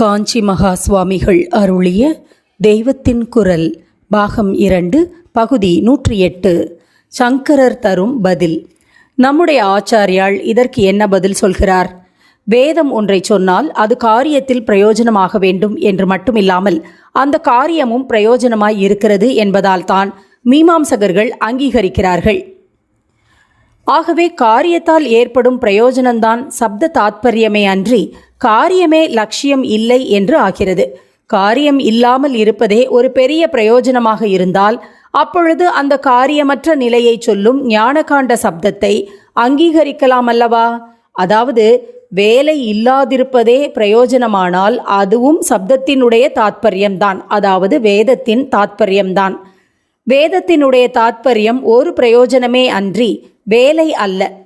காஞ்சி மகா சுவாமிகள் அருளிய தெய்வத்தின் குரல் பாகம் இரண்டு பகுதி நூற்றி எட்டு. சங்கரர் தரும் பதில். நம்முடைய ஆச்சாரியால் இதற்கு என்ன பதில் சொல்கிறார்? வேதம் ஒன்றை சொன்னால் அது காரியத்தில் பிரயோஜனமாக வேண்டும் என்று மட்டுமில்லாமல் அந்த காரியமும் பிரயோஜனமாய் இருக்கிறது என்பதால் தான் மீமாம்சகர்கள் அங்கீகரிக்கிறார்கள். ஆகவே காரியத்தால் ஏற்படும் பிரயோஜனம்தான் சப்த தாத்பரியமே அன்றி காரியமே லட்சியம் இல்லை என்று ஆகிறது. காரியம் இல்லாமல் இருப்பதே ஒரு பெரிய பிரயோஜனமாக இருந்தால் அப்பொழுது அந்த காரியமற்ற நிலையை சொல்லும் ஞானகாண்ட சப்தத்தை அங்கீகரிக்கலாம் அல்லவா? அதாவது வேலை இல்லாதிருப்பதே பிரயோஜனமானால் அதுவும் சப்தத்தினுடைய தாத்பரியம்தான். அதாவது வேதத்தின் தாத்பரியம்தான். வேதத்தினுடைய தாத்பரியம் ஒரு பிரயோஜனமே அன்றி வேலை அல்ல.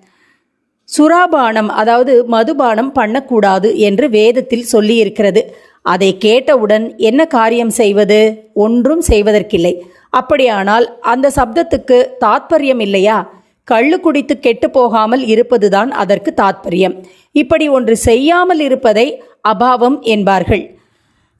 சுறாபானம் அதாவது மதுபானம் பண்ணக்கூடாது என்று வேதத்தில் சொல்லியிருக்கிறது. அதை கேட்டவுடன் என்ன காரியம் செய்வது? ஒன்றும் செய்வதற்கில்லை. அப்படியானால் அந்த சப்தத்துக்கு தாத்பரியம் இல்லையா? கள்ளு குடித்து கெட்டு போகாமல் இருப்பதுதான் அதற்கு தாத்பரியம். இப்படி ஒன்று செய்யாமல் இருப்பதை அபாவம் என்பார்கள்.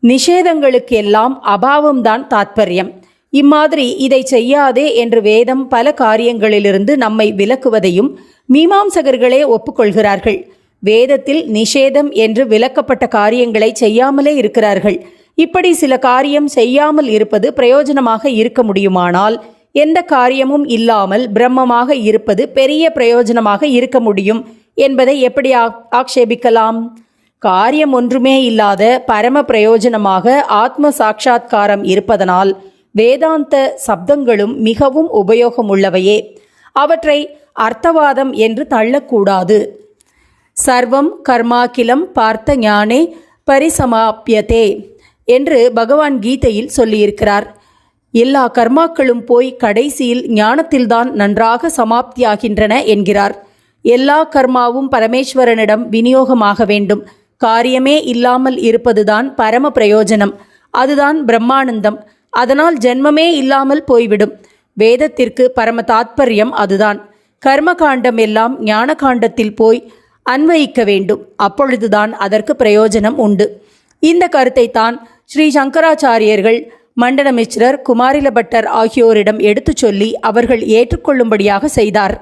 நிஷேதங்களுக்கு எல்லாம் அபாவம்தான் தாத்பரியம். இம்மாதிரி இதை செய்யாதே என்று வேதம் பல காரியங்களிலிருந்து நம்மை விலக்குவதையும் மீமாம்சகர்களே ஒப்புக்கொள்கிறார்கள். வேதத்தில் நிஷேதம் என்று விலக்கப்பட்ட காரியங்களை செய்யாமலே இருக்கிறார்கள். இப்படி சில காரியம் செய்யாமல் இருப்பது பிரயோஜனமாக இருக்க முடியுமானால் எந்த காரியமும் இல்லாமல் பிரம்மமாக இருப்பது பெரிய பிரயோஜனமாக இருக்க முடியும் என்பதை எப்படி ஆக்ஷேபிக்கலாம்? காரியம் ஒன்றுமே இல்லாத பரம பிரயோஜனமாக ஆத்ம சாட்சா்காரம் இருப்பதனால் வேதாந்த சப்தங்களும் மிகவும் உபயோகமுள்ளவையே. அவற்றை அர்த்தவாதம் என்று தள்ளக்கூடாது. சர்வம் கர்மாக்கிலம் பார்த்த ஞானே பரிசமாப்பியதே என்று பகவான் கீதையில் சொல்லியிருக்கிறார். எல்லா கர்மாக்களும் போய் கடைசியில் ஞானத்தில்தான் நன்றாக சமாப்தியாகின்றன என்கிறார். எல்லா கர்மாவும் பரமேஸ்வரனிடம் விநியோகமாக வேண்டும். காரியமே இல்லாமல் இருப்பதுதான் பரம பிரயோஜனம். அதுதான் பிரம்மானந்தம். அதனால் ஜென்மமே இல்லாமல் போய்விடும். வேதத்திற்கு பரம தாத்பரியம் அதுதான். கர்மகாண்டம் எல்லாம் ஞான காண்டத்தில் போய் அன்வயிக்க வேண்டும். அப்பொழுதுதான் அதற்கு பிரயோஜனம் உண்டு. இந்த கருத்தை தான் ஸ்ரீ சங்கராச்சாரியர்கள் மண்டனமிஸ்ரர் குமாரிலபட்டர் ஆகியோரிடம் எடுத்துச் சொல்லி அவர்கள் ஏற்றுக்கொள்ளும்படியாக செய்தார்.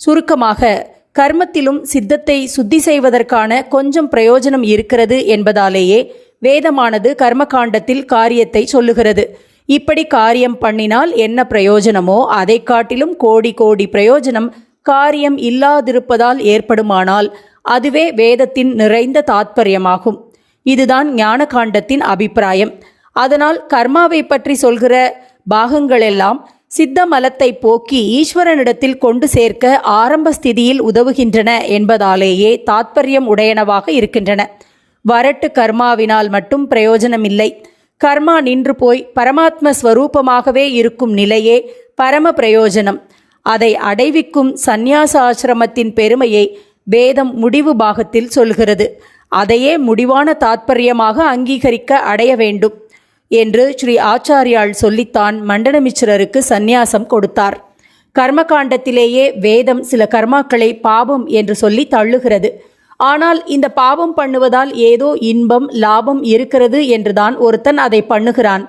சுருக்கமாக கர்மத்திலும் சித்தத்தை சுத்தி செய்வதற்கான கொஞ்சம் பிரயோஜனம் இருக்கிறது என்பதாலேயே வேதமானது கர்மகாண்டத்தில் காரியத்தை சொல்லுகிறது. இப்படி காரியம் பண்ணினால் என்ன பிரயோஜனமோ? அதை காட்டிலும் கோடி கோடி பிரயோஜனம் காரியம் இல்லாதிருப்பதால் ஏற்படுமானால் அதுவே வேதத்தின் நிறைந்த தாத்பரியமாகும். இதுதான் ஞான காண்டத்தின் அபிப்பிராயம். அதனால் கர்மாவை பற்றி சொல்கிற பாகங்களெல்லாம் சித்த மலத்தை போக்கி ஈஸ்வரனிடத்தில் கொண்டு சேர்க்க ஆரம்ப ஸ்திதியில் உதவுகின்றன என்பதாலேயே தாத்பரியம் உடையனவாக இருக்கின்றன. வரட்டு கர்மாவினால் மட்டும் பிரயோஜனமில்லை. கர்மா நின்று போய் பரமாத்ம ஸ்வரூபமாகவே இருக்கும் நிலையே பரம பிரயோஜனம். அதை அடைவிக்கும் சந்நியாச ஆசிரமத்தின் பெருமையை வேதம் முடிவு பாகத்தில் சொல்கிறது. அதையே முடிவான தாத்பரியமாக அங்கீகரிக்க அடைய வேண்டும் என்று ஸ்ரீ ஆச்சாரியால் சொல்லித்தான் மண்டனமிச்சிரருக்கு சந்நியாசம் கொடுத்தார். கர்மகாண்டத்திலேயே வேதம் சில கர்மாக்களை பாபம் என்று சொல்லி தள்ளுகிறது. ஆனால் இந்த பாவம் பண்ணுவதால் ஏதோ இன்பம் லாபம் இருக்கிறது என்றுதான் ஒருத்தன் அதை பண்ணுகிறான்.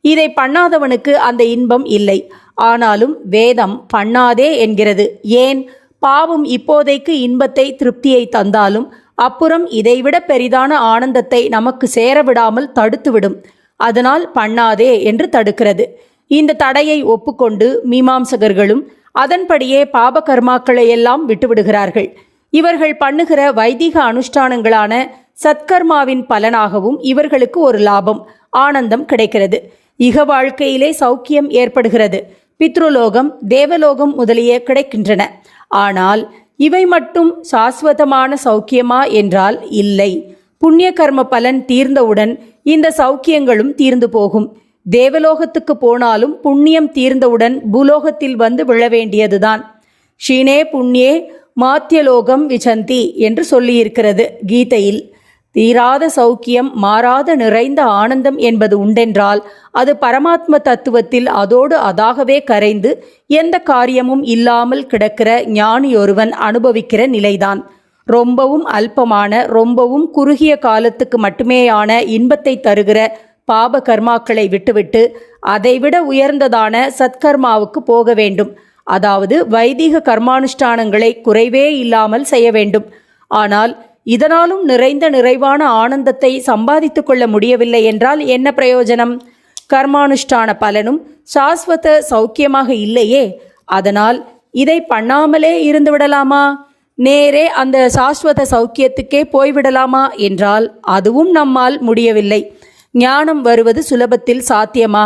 இதை பண்ணாதவனுக்கு அந்த இன்பம் இல்லை. ஆனாலும் வேதம் பண்ணாதே என்கிறது. ஏன்? பாவம் இப்போதைக்கு இன்பத்தை திருப்தியை தந்தாலும் அப்புறம் இதைவிட பெரிதான ஆனந்தத்தை நமக்கு சேரவிடாமல் தடுத்துவிடும். அதனால் பண்ணாதே என்று தடுக்கிறது. இந்த தடையை ஒப்புக்கொண்டு மீமாம்சகர்களும் அதன்படியே பாப கர்மாக்களை எல்லாம் விட்டுவிடுகிறார்கள். இவர்கள் பண்ணுகிற வைதிக அனுஷ்டானங்களான சத்கர்மாவின் பலனாகவும் இவர்களுக்கு ஒரு லாபம் ஆனந்தம் கிடைக்கிறது. இக வாழ்க்கையிலே சௌக்கியம் ஏற்படுகிறது. பித்ருலோகம் தேவலோகம் முதலிய கிடைக்கின்றன. ஆனால் இவை மட்டும் சாஸ்வதமான சௌக்கியமா என்றால் இல்லை. புண்ணிய கர்ம பலன் தீர்ந்தவுடன் இந்த சௌக்கியங்களும் தீர்ந்து போகும். தேவலோகத்துக்கு போனாலும் புண்ணியம் தீர்ந்தவுடன் பூலோகத்தில் வந்து விழ வேண்டியதுதான். ஷீனே புண்ணியே மாத்தியலோகம் விசந்தி என்று சொல்லியிருக்கிறது கீதையில். தீராத சௌக்கியம் மாறாத நிறைந்த ஆனந்தம் என்பது உண்டென்றால் அது பரமாத்ம தத்துவத்தில் அதோடு அதாகவே கரைந்து எந்த காரியமும் இல்லாமல் கிடக்கிற ஞானியொருவன் அனுபவிக்கிற நிலைதான். ரொம்பவும் அல்பமான ரொம்பவும் குறுகிய காலத்துக்கு மட்டுமேயான இன்பத்தை தருகிற பாப கர்மாக்களை விட்டுவிட்டு அதைவிட உயர்ந்ததான சத்கர்மாவுக்கு போக வேண்டும். அதாவது வைதிக கர்மானுஷ்டானங்களை குறைவே இல்லாமல் செய்ய வேண்டும். ஆனால் இதனாலும் நிறைந்த நிறைவான ஆனந்தத்தை சம்பாதித்து கொள்ள முடியவில்லை என்றால் என்ன பிரயோஜனம்? கர்மானுஷ்டான பலனும் சாஸ்வத சௌக்கியமாக இல்லையே. அதனால் இதை பண்ணாமலே இருந்து விடலாமா? நேரே அந்த சாஸ்வத சௌக்கியத்துக்கே போய்விடலாமா என்றால் அதுவும் நம்மால் முடியவில்லை. ஞானம் வருவது சுலபத்தில் சாத்தியமா?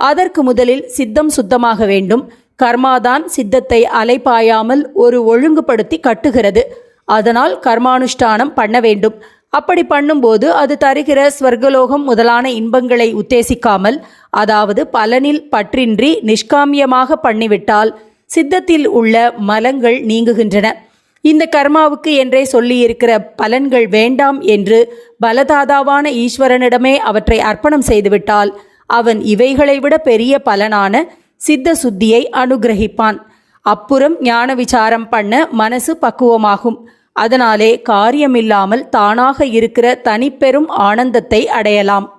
அதற்கு முதலில் சித்தம் சுத்தமாக வேண்டும். கர்மாதான் சித்தத்தை அலைப்பாயாமல் ஒரு ஒழுங்குபடுத்தி கட்டுகிறது. அதனால் கர்மானுஷ்டானம் பண்ண வேண்டும். அப்படி பண்ணும்போது அது தருகிற ஸ்வர்கலோகம் முதலான இன்பங்களை உத்தேசிக்காமல் அதாவது பலனில் பற்றின்றி நிஷ்காமியமாக பண்ணிவிட்டால் சித்தத்தில் உள்ள மலங்கள் நீங்குகின்றன. இந்த கர்மாவுக்கு என்றே சொல்லியிருக்கிற பலன்கள் வேண்டாம் என்று பலதாதாவான ஈஸ்வரனிடமே அவற்றை அர்ப்பணம் செய்துவிட்டால் அவன் இவைகளை விட பெரிய பலனான சித்த சுத்தியை அனுகிரகிப்பான். அப்புறம் ஞான விசாரம் பண்ண மனசு பக்குவமாகும். அதனாலே காரியமில்லாமல் தானாக இருக்கிற தனிப்பெரும் ஆனந்தத்தை அடையலாம்.